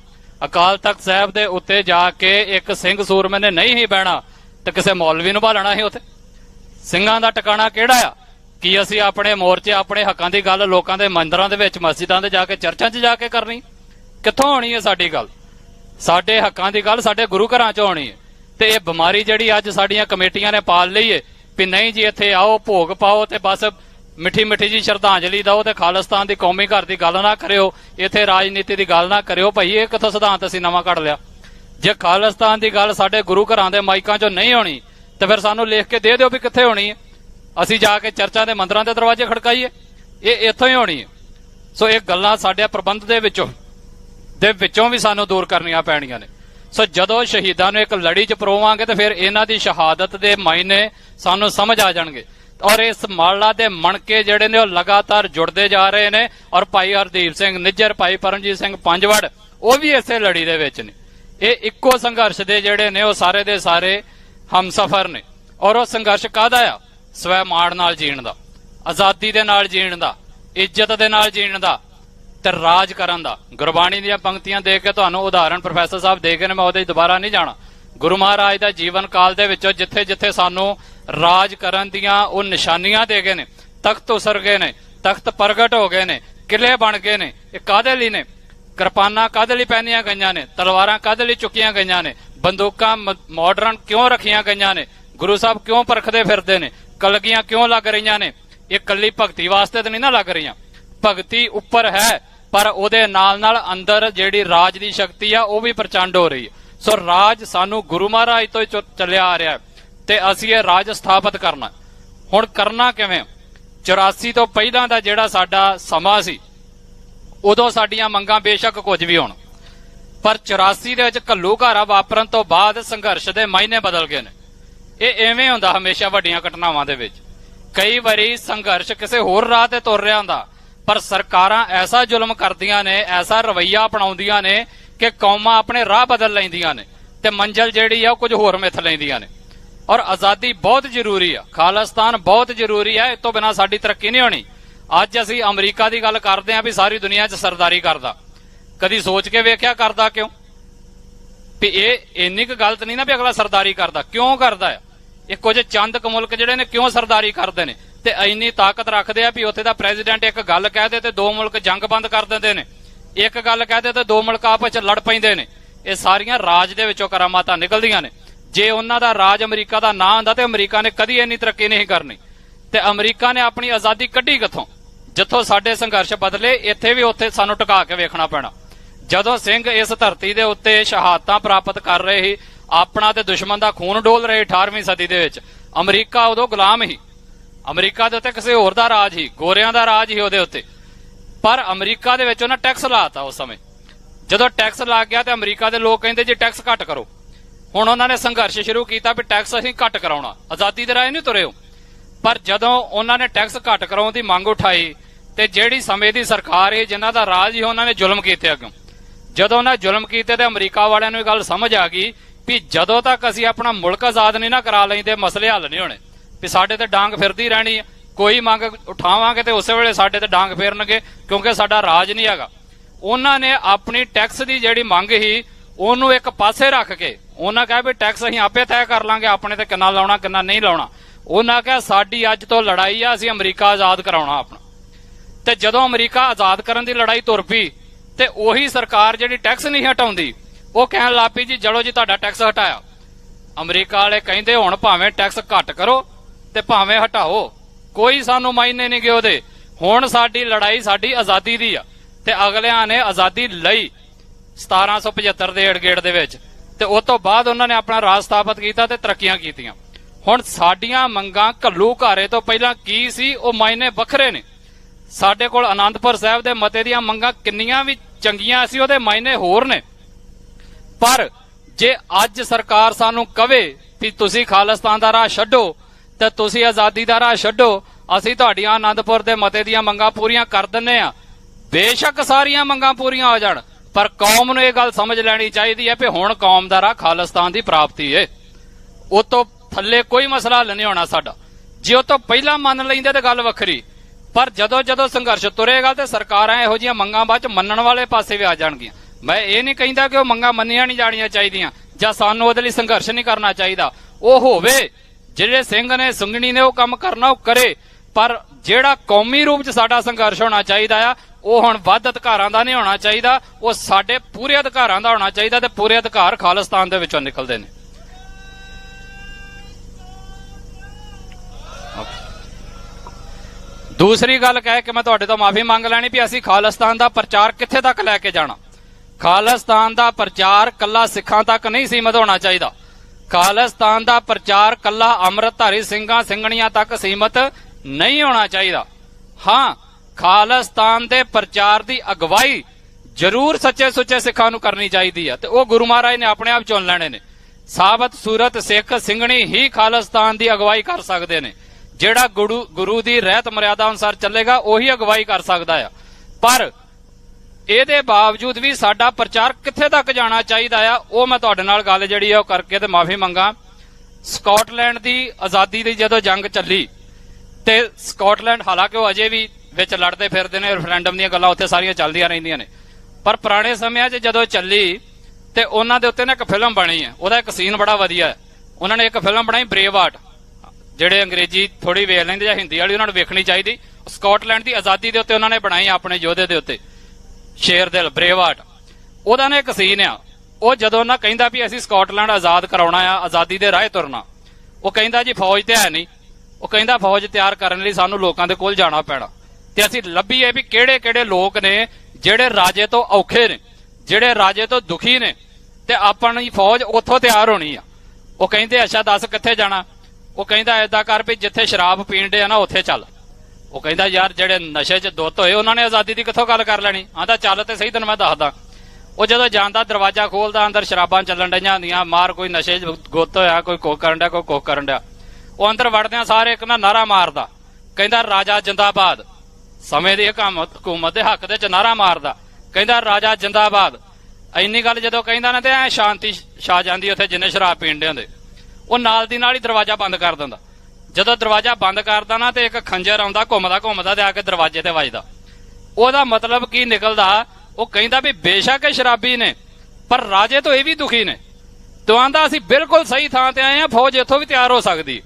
ਅਕਾਲ ਤਖਤ ਸਾਹਿਬ ਦੇ ਉੱਤੇ ਜਾ ਕੇ ਇੱਕ ਸਿੰਘ ਸੂਰਮੇ ਨੇ ਨਹੀਂ ਹੀ ਬਹਿਣਾ, ਤੇ ਕਿਸੇ ਮੌਲਵੀ ਨੂੰ ਭਾਲਣਾ ਸੀ ਉੱਥੇ? ਸਿੰਘਾਂ ਦਾ ਟਿਕਾਣਾ ਕਿਹੜਾ ਆ? ਕੀ ਅਸੀਂ ਆਪਣੇ ਮੋਰਚੇ, ਆਪਣੇ ਹੱਕਾਂ ਦੀ ਗੱਲ ਲੋਕਾਂ ਦੇ ਮੰਦਰਾਂ ਦੇ ਵਿੱਚ, ਮਸਜਿਦਾਂ ਦੇ ਜਾ ਕੇ, ਚਰਚਾਂ 'ਚ ਜਾ ਕੇ ਕਰਨੀ? ਕਿੱਥੋਂ ਹੋਣੀ ਹੈ ਸਾਡੀ ਗੱਲ? ਸਾਡੇ ਹੱਕਾਂ ਦੀ ਗੱਲ ਸਾਡੇ ਗੁਰੂ ਘਰਾਂ 'ਚ ਹੋਣੀ ਹੈ। ਤੇ ਇਹ ਬਿਮਾਰੀ ਜਿਹੜੀ ਅੱਜ ਸਾਡੀਆਂ ਕਮੇਟੀਆਂ ਨੇ ਪਾਲ ਲਈ ਹੈ ਵੀ ਨਹੀਂ ਜੀ, ਇੱਥੇ ਆਓ, ਭੋਗ ਪਾਓ ਤੇ ਬਸ ਮਿੱਠੀ ਮਿੱਠੀ ਜੀ ਸ਼ਰਧਾਂਜਲੀ ਦਿਓ ਤੇ ਖਾਲਿਸਤਾਨ ਦੀ ਕੌਮੀ ਘਰ ਦੀ ਗੱਲ ਨਾ ਕਰਿਓ, ਇੱਥੇ ਰਾਜਨੀਤੀ ਦੀ ਗੱਲ ਨਾ ਕਰਿਓ। ਭਾਈ, ਇਹ ਕਿੱਥੋਂ ਸਿਧਾਂਤ ਅਸੀਂ ਨਵਾਂ ਕੱਢ ਲਿਆ? ਜੇ ਖਾਲਿਸਤਾਨ ਦੀ ਗੱਲ ਸਾਡੇ ਗੁਰੂ ਘਰਾਂ ਦੇ ਮਾਈਕਾਂ 'ਚੋਂ ਨਹੀਂ ਹੋਣੀ ਤੇ ਫਿਰ ਸਾਨੂੰ ਲਿਖ ਕੇ ਦੇ ਦਿਓ ਵੀ ਕਿੱਥੇ ਹੋਣੀ ਹੈ। ਅਸੀਂ ਜਾ ਕੇ ਚਰਚਾਂ ਦੇ ਮੰਦਰਾਂ ਦੇ ਦਰਵਾਜ਼ੇ ਖੜਕਾਈਏ। ਇਹ ਇੱਥੋਂ ਹੀ ਹੋਣੀ ਹੈ। ਸੋ ਇਹ ਗੱਲਾਂ ਸਾਡੇ ਪ੍ਰਬੰਧ ਦੇ ਵਿੱਚੋਂ ਦੇ ਵਿੱਚੋਂ ਵੀ ਸਾਨੂੰ ਦੂਰ ਕਰਨੀਆਂ ਪੈਣੀਆਂ ਨੇ। ਸੋ ਜਦੋਂ ਸ਼ਹੀਦਾਂ ਨੂੰ ਇੱਕ ਲੜੀ 'ਚ ਪਰੋਵਾਂਗੇ ਤੇ ਫਿਰ ਇਹਨਾਂ ਦੀ ਸ਼ਹਾਦਤ ਦੇ ਮਾਇਨੇ ਸਾਨੂੰ ਸਮਝ ਆ ਜਾਣਗੇ। ਔਰ ਇਸ ਮਾਲਾ ਦੇ ਮਣਕੇ ਜਿਹੜੇ ਨੇ ਉਹ ਲਗਾਤਾਰ ਜੁੜਦੇ ਜਾ ਰਹੇ ਨੇ। ਔਰ ਭਾਈ ਹਰਦੀਪ ਸਿੰਘ, ਨਿੱਜਰ ਭਾਈ ਪਰਮਜੀਤ ਸਿੰਘ ਪੰਜਵੜ, ਉਹ ਵੀ ਇਸੇ ਲੜੀ ਦੇ ਵਿੱਚ ਨੇ। ਇਹ ਇੱਕੋ ਸੰਘਰਸ਼ ਦੇ ਜਿਹੜੇ ਨੇ ਉਹ ਸਾਰੇ ਦੇ ਸਾਰੇ ਹਮਸਫਰ ਨੇ। ਔਰ ਉਹ ਸੰਘਰਸ਼ ਕਾਹਦਾ ਆ? ਸਵੈ ਮਾਣ ਨਾਲ ਜੀਣ ਦਾ, ਆਜ਼ਾਦੀ ਦੇ ਨਾਲ ਜੀਣ ਦਾ, ਇੱਜ਼ਤ ਦੇ ਨਾਲ ਜੀਣ ਦਾ ਤੇ ਰਾਜ ਕਰਨ ਦਾ। ਗੁਰਬਾਣੀ ਦੀਆਂ ਪੰਕਤੀਆਂ ਦੇ ਕੇ ਤੁਹਾਨੂੰ ਉਦਾਹਰਣ ਪ੍ਰੋਫੈਸਰ ਸਾਹਿਬ ਦੇ ਗਏ ਨੇ, ਮੈਂ ਉਹਦੇ ਦੁਬਾਰਾ ਨਹੀਂ ਜਾਣਾ। ਗੁਰੂ ਮਹਾਰਾਜ ਦਾ ਜੀਵਨ ਕਾਲ ਦੇ ਵਿੱਚੋਂ ਜਿੱਥੇ ਜਿੱਥੇ ਸਾਨੂੰ ਰਾਜ ਕਰਨ ਦੀਆਂ ਉਹ ਨਿਸ਼ਾਨੀਆਂ ਦੇ ਗਏ ਨੇ, ਤਖਤ ਉਸਰ ਗਏ ਨੇ, ਤਖਤ ਪ੍ਰਗਟ ਹੋ ਗਏ ਨੇ ਕਿਲੇ ਬਣ ਗਏ ਨੇ, ਇਹ ਕਾਦੇ ਲਈ ਨੇ? ਕਿਰਪਾਨਾਂ ਕਾਦੇ ਲਈ ਪਹਿਨੀਆਂ ਗਈਆਂ ਨੇ? ਤਲਵਾਰਾਂ ਕਾਦੇ ਲਈ ਚੁੱਕੀਆਂ ਗਈਆਂ ਨੇ? ਬੰਦੂਕਾਂ ਮਾਡਰਨ ਕਿਉਂ ਰੱਖੀਆਂ ਗਈਆਂ ਨੇ? ਗੁਰੂ ਸਾਹਿਬ ਕਿਉਂ ਪਰਖਦੇ ਫਿਰਦੇ ਨੇ? ਕਲਗੀਆਂ ਕਿਉਂ ਲੱਗ ਰਹੀਆਂ ਨੇ? ਇਹ ਕੱਲੀ ਭਗਤੀ ਵਾਸਤੇ ਤਾਂ ਨਹੀਂ ਨਾ ਲੱਗ ਰਹੀਆਂ। ਭਗਤੀ ਉੱਪਰ ਹੈ। ਪਰ ਉਹਦੇ ਨਾਲ ਨਾਲ ਅੰਦਰ ਜਿਹੜੀ ਰਾਜ ਦੀ ਸ਼ਕਤੀ ਆ, ਉਹ ਵੀ ਪ੍ਰਚੰਡ ਹੋ ਰਹੀ ਹੈ। ਸੋ ਰਾਜ ਸਾਨੂੰ ਗੁਰੂ ਮਹਾਰਾਜ ਤੋਂ ਹੀ ਚੁ- ਚੱਲਿਆ ਆ ਰਿਹਾ ਤੇ ਅਸੀਂ ਇਹ ਰਾਜ ਸਥਾਪਿਤ ਕਰਨਾ ਹੁਣ ਕਰਨਾ ਕਿਵੇਂ? 84 ਤੋਂ ਪਹਿਲਾਂ ਦਾ ਜਿਹੜਾ ਸਾਡਾ ਸਮਾਂ ਸੀ, ਉਦੋਂ ਸਾਡੀਆਂ ਮੰਗਾਂ ਬੇਸ਼ੱਕ ਕੁਝ ਵੀ ਹੋਣ। ਪਰ 84 ਦੇ ਵਿੱਚ ਘੱਲੂ ਘਾਰਾ ਵਾਪਰਨ ਤੋਂ ਬਾਅਦ ਸੰਘਰਸ਼ ਦੇ ਮਾਇਨੇ ਬਦਲ ਗਏ ਨੇ। ਇਹ ਐਵੇਂ ਹੁੰਦਾ ਹਮੇਸ਼ਾ ਵੱਡੀਆਂ ਘਟਨਾਵਾਂ ਦੇ ਵਿੱਚ। ਕਈ ਵਾਰੀ ਸੰਘਰਸ਼ ਕਿਸੇ ਹੋਰ ਰਾਹ ਤੇ ਤੁਰ ਰਿਹਾ ਹੁੰਦਾ ਪਰ ਸਰਕਾਰਾਂ ਐਸਾ ਜ਼ੁਲਮ ਕਰਦੀਆਂ ਨੇ, ਐਸਾ ਰਵਈਆ ਅਪਣਾਉਂਦੀਆਂ ਨੇ ਕਿ ਕੌਮਾਂ ਆਪਣੇ ਰਾਹ ਬਦਲ ਲੈਂਦੀਆਂ ਨੇ ਤੇ ਮੰਜ਼ਲ ਜਿਹੜੀ ਆ ਉਹ ਕੁਝ ਹੋਰ ਮਿੱਥ ਲੈਂਦੀਆਂ ਨੇ। ਔਰ ਆਜ਼ਾਦੀ ਬਹੁਤ ਜ਼ਰੂਰੀ ਆ। ਖਾਲਿਸਤਾਨ ਬਹੁਤ ਜ਼ਰੂਰੀ ਆ ਇਸ ਤੋਂ ਬਿਨਾ ਸਾਡੀ ਤਰੱਕੀ ਨਹੀਂ ਹੋਣੀ। ਅੱਜ ਅਸੀਂ ਅਮਰੀਕਾ ਦੀ ਗੱਲ ਕਰਦੇ ਆਂ ਵੀ ਸਾਰੀ ਦੁਨੀਆ 'ਚ ਸਰਦਾਰੀ ਕਰਦਾ। ਕਦੀ ਸੋਚ ਕੇ ਵੇਖਿਆ ਕਰਦਾ ਕਿਉਂ? ਵੀ ਇਹ ਇੰਨੀ ਕੁ ਗਲਤ ਨਹੀਂ ਨਾ ਵੀ ਅਗਲਾ ਸਰਦਾਰੀ ਕਰਦਾ। ਕਿਉਂ ਕਰਦਾ ਹੈ ਇਹ ਕੁਝ ਚੰਦ ਕੁ ਮੁਲਕ ਜਿਹੜੇ ਨੇ ਕਿਉਂ ਸਰਦਾਰੀ ਕਰਦੇ ਨੇ? ਤੇ ਇੰਨੀ ਤਾਕਤ ਰੱਖਦੇ ਆ ਵੀ ਉੱਥੇ ਦਾ ਪ੍ਰੈਜ਼ੀਡੈਂਟ ਇੱਕ ਗੱਲ ਕਹਿ ਦੇ ਤੇ ਦੋ ਮੁਲਕ ਜੰਗ ਬੰਦ ਕਰ ਦਿੰਦੇ ਨੇ। ਇੱਕ ਗੱਲ ਕਹਿ ਦੇ ਤੇ ਦੋ ਮੁਲਕ ਆਪਸ ਚ ਲੜ ਪੈਂਦੇ ਨੇ। ਇਹ ਸਾਰੀਆਂ ਰਾਜ ਦੇ ਵਿੱਚੋਂ ਕਰਾਮਾਤਾਂ ਨਿਕਲਦੀਆਂ ਨੇ। ਜੇ ਉਹਨਾਂ ਦਾ ਰਾਜ ਅਮਰੀਕਾ ਦਾ ਨਾਂ ਹੁੰਦਾ ਤੇ ਅਮਰੀਕਾ ਨੇ ਕਦੀ ਇੰਨੀ ਤਰੱਕੀ ਨਹੀਂ ਕਰਨੀ। ਤੇ ਅਮਰੀਕਾ ਨੇ ਆਪਣੀ ਆਜ਼ਾਦੀ ਕੱਢੀ ਕਿੱਥੋਂ? ਜਿੱਥੋਂ ਸਾਡੇ ਸੰਘਰਸ਼ ਬਦਲੇ, ਇੱਥੇ ਵੀ ਉੱਥੇ ਸਾਨੂੰ ਟਿਕਾ ਕੇ ਵੇਖਣਾ ਪੈਣਾ। ਜਦੋਂ ਸਿੰਘ ਇਸ ਧਰਤੀ ਦੇ ਉੱਤੇ ਸ਼ਹਾਦਤਾਂ ਪ੍ਰਾਪਤ ਕਰ ਰਹੇ ਸੀ, ਆਪਣਾ ਤੇ ਦੁਸ਼ਮਣ ਦਾ ਖੂਨ ਡੋਲ ਰਹੇ 18ਵੀਂ ਸਦੀ ਦੇ ਵਿੱਚ। ਅਮਰੀਕਾ ਉਦੋਂ ਗੁਲਾਮ ਹੀ ਅਮਰੀਕਾ ਦੇ ਉੱਤੇ ਕਿਸੇ ਹੋਰ ਦਾ ਰਾਜ ਹੀ, ਗੋਰਿਆਂ ਦਾ ਰਾਜ ਹੀ ਉਹਦੇ ਉੱਤੇ। ਪਰ ਅਮਰੀਕਾ ਦੇ ਵਿੱਚ ਉਹਨਾਂ ਟੈਕਸ ਲਾਤਾ ਉਸ ਸਮੇਂ। ਜਦੋਂ ਟੈਕਸ ਲੱਗ ਗਿਆ ਤੇ ਅਮਰੀਕਾ ਦੇ ਲੋਕ ਕਹਿੰਦੇ ਜੀ ਟੈਕਸ ਘੱਟ ਕਰੋ। ਹੁਣ ਉਹਨਾਂ ਨੇ ਸੰਘਰਸ਼ ਸ਼ੁਰੂ ਕੀਤਾ ਵੀ ਟੈਕਸ ਅਸੀਂ ਘੱਟ ਕਰਾਉਣਾ। ਆਜ਼ਾਦੀ ਦੇ ਰਾਹ ਨਹੀਂ ਤੁਰੇ ਹੋ। ਪਰ ਜਦੋਂ ਉਹਨਾਂ ਨੇ ਟੈਕਸ ਘੱਟ ਕਰਾਉਣ ਦੀ ਮੰਗ ਉਠਾਈ ਤੇ ਜਿਹੜੀ ਸਮੇਂ ਦੀ ਸਰਕਾਰ ਹੈ, ਜਿਨ੍ਹਾਂ ਦਾ ਰਾਜ ਹੀ ਉਹਨਾਂ ਨੇ ਜ਼ੁਲਮ ਕੀਤੇ ਅੱਗੇ। ਜਦੋਂ ਉਹਨਾਂ ਜ਼ੁਲਮ ਕੀਤੇ ਤੇ ਅਮਰੀਕਾ ਵਾਲਿਆਂ ਨੂੰ ਇਹ ਗੱਲ ਸਮਝ ਆ ਗਈ ਵੀ ਜਦੋਂ ਤੱਕ ਅਸੀਂ ਆਪਣਾ ਮੁਲਕ ਆਜ਼ਾਦ ਨਹੀਂ ਨਾ ਕਰਾ ਲੈਂਦੇ, ਮਸਲੇ ਹੱਲ ਨਹੀਂ ਹੋਣੇ। ਵੀ ਸਾਡੇ ਤੇ ਡਾਂਗ ਫਿਰਦੀ ਰਹਿਣੀ ਹੈ ਕੋਈ ਮੰਗ ਉਠਾਵਾਂਗੇ ਤੇ ਉਸੇ ਵੇਲੇ ਸਾਡੇ ਤੇ ਡਾਂਗ ਫੇਰਨਗੇ, ਕਿਉਂਕਿ ਸਾਡਾ ਰਾਜ ਨਹੀਂ ਹੈਗਾ। ਉਹਨਾਂ ਨੇ ਆਪਣੀ ਟੈਕਸ ਦੀ ਜਿਹੜੀ ਮੰਗ ਸੀ, ਉਹਨੂੰ ਇੱਕ ਪਾਸੇ ਰੱਖ ਕੇ ਉਹਨਾਂ ਕਿਹਾ ਵੀ ਟੈਕਸ ਅਸੀਂ ਆਪੇ ਤੈਅ ਕਰ ਲਾਂਗੇ, ਆਪਣੇ ਤੇ ਕਿੰਨਾ ਲਾਉਣਾ, ਕਿੰਨਾ ਨਹੀਂ ਲਾਉਣਾ। ਉਹਨਾਂ ਕਿਹਾ, ਸਾਡੀ ਅੱਜ ਤੋਂ ਲੜਾਈ ਆ, ਅਸੀਂ ਅਮਰੀਕਾ ਆਜ਼ਾਦ ਕਰਾਉਣਾ ਆਪਣਾ। ਤੇ ਜਦੋਂ ਅਮਰੀਕਾ ਆਜ਼ਾਦ ਕਰਨ ਦੀ ਲੜਾਈ ਤੁਰ ਪਈ, ਤੇ ਉਹੀ ਸਰਕਾਰ ਜਿਹੜੀ ਟੈਕਸ ਨਹੀਂ ਹਟਾਉਂਦੀ, ਉਹ ਕਹਿਣ ਲੱਪੀ ਜੀ, ਜੜੋ ਜੀ, ਤੁਹਾਡਾ ਟੈਕਸ ਹਟਾਇਆ। ਅਮਰੀਕਾ ਵਾਲੇ ਕਹਿੰਦੇ, ਹੁਣ ਭਾਵੇਂ ਟੈਕਸ ਘੱਟ ਕਰੋ ਤੇ ਭਾਵੇਂ ਹਟਾਓ। ਕੋਈ ਸਾਨੂੰ ਮਾਇਨੇ ਨਹੀਂ ਗੇ ਉਹਦੇ। ਹੁਣ ਸਾਡੀ ਲੜਾਈ ਸਾਡੀ ਆਜ਼ਾਦੀ ਦੀ ਆ ਤੇ ਅਗਲਿਆਂ ਨੇ ਆਜ਼ਾਦੀ ਲਈ 1775 ਦੇ ਏੜ-ਗੇੜ ਦੇ ਵਿੱਚ। ਤੇ ਉਸ ਤੋਂ ਬਾਅਦ ਉਹਨਾਂ ਨੇ ਆਪਣਾ ਰਾਜ ਸਥਾਪਿਤ ਕੀਤਾ ਤੇ ਤਰੱਕੀਆਂ ਕੀਤੀਆਂ। ਹੁਣ ਸਾਡੀਆਂ ਮੰਗਾਂ ਘੱਲੂ ਘਾਰੇ ਤੋਂ ਪਹਿਲਾਂ ਕੀ ਸੀ? ਉਹ ਮਾਇਨੇ ਵੱਖਰੇ ਨੇ। ਸਾਡੇ ਕੋਲ ਆਨੰਦਪੁਰ ਸਾਹਿਬ ਦੇ ਮਤੇ ਦੀਆਂ ਮੰਗਾਂ ਕਿੰਨੀਆਂ ਵੀ ਚੰਗੀਆਂ ਸੀ, ਉਹਦੇ ਮਾਇਨੇ ਹੋਰ ਨੇ। ਪਰ ਜੇ ਅੱਜ ਸਰਕਾਰ ਸਾਨੂੰ ਕਵੇ ਵੀ ਤੁਸੀਂ ਖਾਲਿਸਤਾਨ ਦਾ ਰਾਹ ਛੱਡੋ ਤੇ ਤੁਸੀਂ ਆਜ਼ਾਦੀ ਦਾ ਰਾਹ ਛੱਡੋ। ਅਸੀਂ ਤੁਹਾਡੀਆਂ ਆਨੰਦਪੁਰ ਦੇ ਮਤੇ ਦੀਆਂ ਮੰਗਾਂ ਪੂਰੀਆਂ ਕਰ ਦਿੰਨੇ ਆ ਬੇਸ਼ੱਕ ਸਾਰੀਆਂ ਮੰਗਾਂ ਪੂਰੀਆਂ ਹੋ ਜਾਣ, ਪਰ ਕੌਮ ਨੂੰ ਇਹ ਗੱਲ ਸਮਝ ਲੈਣੀ ਚਾਹੀਦੀ ਹੈ ਕਿ ਹੁਣ ਕੌਮ ਦਾ ਰਾਹ ਖਾਲਿਸਤਾਨ ਦੀ ਪ੍ਰਾਪਤੀ ਏ। ਉਹ ਤੋਂ ਥੱਲੇ ਕੋਈ ਮਸਲਾ ਹੱਲ ਨਹੀਂ ਹੋਣਾ ਸਾਡਾ। ਜੇ ਉਹ ਤੋਂ ਪਹਿਲਾਂ ਮੰਨ ਲੈਂਦੇ ਤੇ ਗੱਲ ਵੱਖਰੀ, ਪਰ ਜਦੋਂ ਜਦੋਂ ਸੰਘਰਸ਼ ਤੁਰੇਗਾ ਤੇ ਸਰਕਾਰਾਂ ਇਹੋ ਜਿਹੀਆਂ ਮੰਗਾਂ ਬਾਅਦ ਚ ਮੰਨਣ ਵਾਲੇ ਪਾਸੇ ਵੀ ਆ ਜਾਣਗੀਆਂ। ਮੈਂ ਇਹ ਨਹੀਂ ਕਹਿੰਦਾ ਕਿ ਉਹ ਮੰਗਾਂ ਮੰਨੀਆਂ ਨਹੀਂ ਜਾਣੀਆਂ ਚਾਹੀਦੀਆਂ, ਜਾਂ ਸਾਨੂੰ ਉਹਦੇ ਲਈ ਸੰਘਰਸ਼ ਨਹੀਂ ਕਰਨਾ ਚਾਹੀਦਾ। ਉਹ ਹੋਵੇ ਜਿਹੜੇ ਸਿੰਘ ਨੇ ਸੁੰਗਣੀ ਨੇ ਉਹ ਕੰਮ ਕਰਨਾ, ਉਹ ਕਰੇ। ਪਰ ਜਿਹੜਾ ਕੌਮੀ ਰੂਪ ਚ ਸਾਡਾ ਸੰਘਰਸ਼ ਹੋਣਾ ਚਾਹੀਦਾ ਆ, ਉਹ ਹੁਣ ਵੱਧ ਅਧਿਕਾਰਾਂ ਦਾ ਨਹੀਂ ਹੋਣਾ ਚਾਹੀਦਾ। ਉਹ ਸਾਡੇ ਪੂਰੇ ਅਧਿਕਾਰਾਂ ਦਾ ਹੋਣਾ ਚਾਹੀਦਾ ਤੇ ਪੂਰੇ ਅਧਿਕਾਰ ਖਾਲਿਸਤਾਨ ਦੇ ਵਿੱਚੋਂ ਨਿਕਲਦੇ ਨੇ। ਦੂਸਰੀ ਗੱਲ ਕਹਿ ਕੇ ਮੈਂ ਤੁਹਾਡੇ ਤੋਂ ਮਾਫੀ ਮੰਗ ਲੈਣੀ ਵੀ ਅਸੀਂ ਖਾਲਿਸਤਾਨ ਦਾ ਪ੍ਰਚਾਰ ਕਿੱਥੇ ਤੱਕ ਲੈ ਕੇ ਜਾਣਾ? ਖਾਲਿਸਤਾਨ ਦਾ ਪ੍ਰਚਾਰ ਕੱਲਾ ਸਿੱਖਾਂ ਤੱਕ ਨਹੀਂ ਸੀਮਤ ਹੋਣਾ ਚਾਹੀਦਾ। ਖਾਲਿਸਤਾਨ ਦਾ ਪ੍ਰਚਾਰ ਕੱਲਾ ਅੰਮ੍ਰਿਤਧਾਰੀ ਸਿੰਘਾਂ ਸਿੰਘਣੀਆਂ ਤੱਕ ਸੀਮਤ ਨਹੀਂ ਹੋਣਾ ਚਾਹੀਦਾ। ਹਾਂ ਖਾਲਿਸਤਾਨ ਦੇ ਪ੍ਰਚਾਰ ਦੀ ਅਗਵਾਈ ਜ਼ਰੂਰ ਸੱਚੇ ਸੁੱਚੇ ਸਿੱਖਾਂ ਨੂੰ ਕਰਨੀ ਚਾਹੀਦੀ ਹੈ ਤੇ ਉਹ ਗੁਰੂ ਮਹਾਰਾਜ ਨੇ ਆਪਣੇ ਆਪ ਚੁਣ ਲੈਣੇ ਨੇ। ਸਾਬਤ, ਸੂਰਤ, ਸਿੱਖ, ਸਿੰਘਣੀ ਹੀ ਖਾਲਿਸਤਾਨ ਦੀ ਅਗਵਾਈ ਕਰ ਸਕਦੇ ਨੇ। ਜਿਹੜਾ ਗੁਰੂ ਗੁਰੂ ਦੀ ਰਹਿਤ ਮਰਿਆਦਾ ਅਨੁਸਾਰ ਚੱਲੇਗਾ, ਉਹੀ ਅਗਵਾਈ ਕਰ ਸਕਦਾ ਆ। ਪਰ ਇਹਦੇ ਬਾਵਜੂਦ ਵੀ ਸਾਡਾ ਪ੍ਰਚਾਰ ਕਿੱਥੇ ਤੱਕ ਜਾਣਾ ਚਾਹੀਦਾ ਆ, ਉਹ ਮੈਂ ਤੁਹਾਡੇ ਨਾਲ ਗੱਲ ਜਿਹੜੀ ਆ ਉਹ ਕਰਕੇ ਤੇ ਮਾਫੀ ਮੰਗਾ। ਸਕਾਟਲੈਂਡ ਦੀ ਆਜ਼ਾਦੀ ਦੀ ਜਦੋਂ ਜੰਗ ਚੱਲੀ ਤੇ ਸਕਾਟਲੈਂਡ ਹਾਲਾਂਕਿ ਉਹ ਅਜੇ ਵੀ ਵਿੱਚ ਲੜਦੇ ਫਿਰਦੇ ਨੇ ਰੈਫਰੈਂਡਮ ਦੀਆਂ ਗੱਲਾਂ ਉੱਥੇ ਸਾਰੀਆਂ ਚੱਲਦੀਆਂ ਰਹਿੰਦੀਆਂ ਨੇ। ਪਰ ਪੁਰਾਣੇ ਸਮਿਆਂ 'ਚ ਜਦੋਂ ਚੱਲੀ ਤੇ ਉਹਨਾਂ ਦੇ ਉੱਤੇ ਨਾ ਇੱਕ ਫਿਲਮ ਬਣੀ ਹੈ ਉਹਦਾ ਇੱਕ ਸੀਨ ਬੜਾ ਵਧੀਆ ਹੈ। ਉਹਨਾਂ ਨੇ ਇੱਕ ਫਿਲਮ ਬਣਾਈ ਬ੍ਰੇਵ ਆਰਟ ਜਿਹੜੇ ਅੰਗਰੇਜ਼ੀ ਥੋੜੀ ਵੇਖ ਲੈਂਦੇ ਜਾਂ ਹਿੰਦੀ ਵਾਲੀ, ਉਹਨਾਂ ਨੂੰ ਵੇਖਣੀ ਚਾਹੀਦੀ। ਸਕਾਟਲੈਂਡ ਦੀ ਆਜ਼ਾਦੀ ਦੇ ਉੱਤੇ ਉਹਨਾਂ ਨੇ ਬਣਾਈ ਆਪਣੇ ਯੋਧੇ ਦੇ ਉੱਤੇ। ਸ਼ੇਰ ਦਿਲ ਬਰੇਵਾਟ। ਉਹਦਾ ਨਾ ਇੱਕ ਸੀਨ ਆ। ਉਹ ਜਦੋਂ ਨਾ ਕਹਿੰਦਾ ਵੀ ਅਸੀਂ ਸਕਾਟਲੈਂਡ ਆਜ਼ਾਦ ਕਰਾਉਣਾ ਆ, ਆਜ਼ਾਦੀ ਦੇ ਰਾਹ ਤੁਰਨਾ। ਉਹ ਕਹਿੰਦਾ ਜੀ ਫੌਜ ਤੇ ਹੈ ਨਹੀਂ। ਉਹ ਕਹਿੰਦਾ ਫੌਜ ਤਿਆਰ ਕਰਨ ਲਈ ਸਾਨੂੰ ਲੋਕਾਂ ਦੇ ਕੋਲ ਜਾਣਾ ਪੈਣਾ। ਤੇ ਅਸੀਂ ਲੱਭੀਏ ਵੀ ਕਿਹੜੇ ਕਿਹੜੇ ਲੋਕ ਨੇ, ਜਿਹੜੇ ਰਾਜੇ ਤੋਂ ਔਖੇ ਨੇ, ਜਿਹੜੇ ਰਾਜੇ ਤੋਂ ਦੁਖੀ ਨੇ। ਤੇ ਆਪਣੀ ਫੌਜ ਉੱਥੋਂ ਤਿਆਰ ਹੋਣੀ ਆ। ਉਹ ਕਹਿੰਦੇ, ਅੱਛਾ, ਦੱਸ ਕਿੱਥੇ ਜਾਣਾ? ਉਹ ਕਹਿੰਦਾ, ਏਦਾਂ ਕਰ ਵੀ ਜਿੱਥੇ ਸ਼ਰਾਬ ਪੀਣ ਪੀਂਦੇ ਆ ਨਾ, ਉੱਥੇ ਚੱਲ। ਉਹ ਕਹਿੰਦਾ, ਯਾਰ, ਜਿਹੜੇ ਨਸ਼ੇ 'ਚ ਦੁੱਤ ਹੋਏ, ਉਹਨਾਂ ਨੇ ਆਜ਼ਾਦੀ ਦੀ ਕਿੱਥੋਂ ਗੱਲ ਕਰ ਲੈਣੀ? ਆਂਦਾ ਚੱਲ ਤੇ ਸਹੀ, ਤੈਨੂੰ ਮੈਂ ਦੱਸਦਾ। ਉਹ ਜਦੋਂ ਜਾਂਦਾ, ਦਰਵਾਜ਼ਾ ਖੋਲਦਾ, ਅੰਦਰ ਸ਼ਰਾਬਾਂ ਚੱਲਣ ਡਈਆਂ, ਹੁੰਦੀਆਂ, ਮਾਰ ਕੋਈ ਨਸ਼ੇ 'ਚ ਗੁੱਤ ਹੋਇਆ, ਕੋਈ ਕੋਕ ਕਰਨ ਡਿਆ, ਕੋਈ ਕੋਕ ਕਰਨ ਡਿਆ। ਉਹ ਅੰਦਰ ਵੜਦਿਆਂ ਸਾਰੇ ਇੱਕ ਨਾ ਨਾਰਾ ਮਾਰਦਾ। ਕਹਿੰਦਾ, ਰਾਜਾ ਜਿੰਦਾਬਾਦ। ਸਮੇਂ ਦੀ ਹਕੂਮਤ ਹਕੂਮਤ ਦੇ ਹੱਕ ਦੇ ਚ ਨਾਰਾ ਮਾਰਦਾ। ਕਹਿੰਦਾ, ਰਾਜਾ ਜਿੰਦਾਬਾਦ। ਇੰਨੀ ਗੱਲ ਜਦੋਂ ਕਹਿੰਦਾ ਨਾ, ਤੇ ਐ ਸ਼ਾਂਤੀ ਛਾ ਜਾਂਦੀ ਉੱਥੇ, ਜਿੰਨੇ ਸ਼ਰਾਬ ਪੀਣ ਦੇ ਹੁੰਦੇ। ਉਹ ਨਾਲ ਦੀ ਨਾਲ ਹੀ ਦਰਵਾਜ਼ਾ ਬੰਦ ਕਰ ਦਿੰਦਾ। ਜਦੋਂ ਦਰਵਾਜ਼ਾ ਬੰਦ ਕਰਦਾ ਨਾ ਤੇ ਇੱਕ ਖੰਜਰ ਆਉਂਦਾ, ਘੁੰਮਦਾ ਘੁੰਮਦਾ ਤੇ ਆ ਕੇ ਦਰਵਾਜ਼ੇ ਤੇ ਵੱਜਦਾ। ਉਹਦਾ ਮਤਲਬ ਕੀ ਨਿਕਲਦਾ? ਉਹ ਕਹਿੰਦਾ ਵੀ ਬੇਸ਼ੱਕ ਸ਼ਰਾਬੀ ਨੇ, ਪਰ ਰਾਜੇ ਤੋਂ ਇਹ ਵੀ ਦੁਖੀ ਨੇ। ਤੋਂ ਆਂਦਾ, ਅਸੀਂ ਬਿਲਕੁਲ ਸਹੀ ਥਾਂ ਤੇ ਆਏ ਆ ਫੌਜ ਇੱਥੋਂ ਵੀ ਤਿਆਰ ਹੋ ਸਕਦੀ।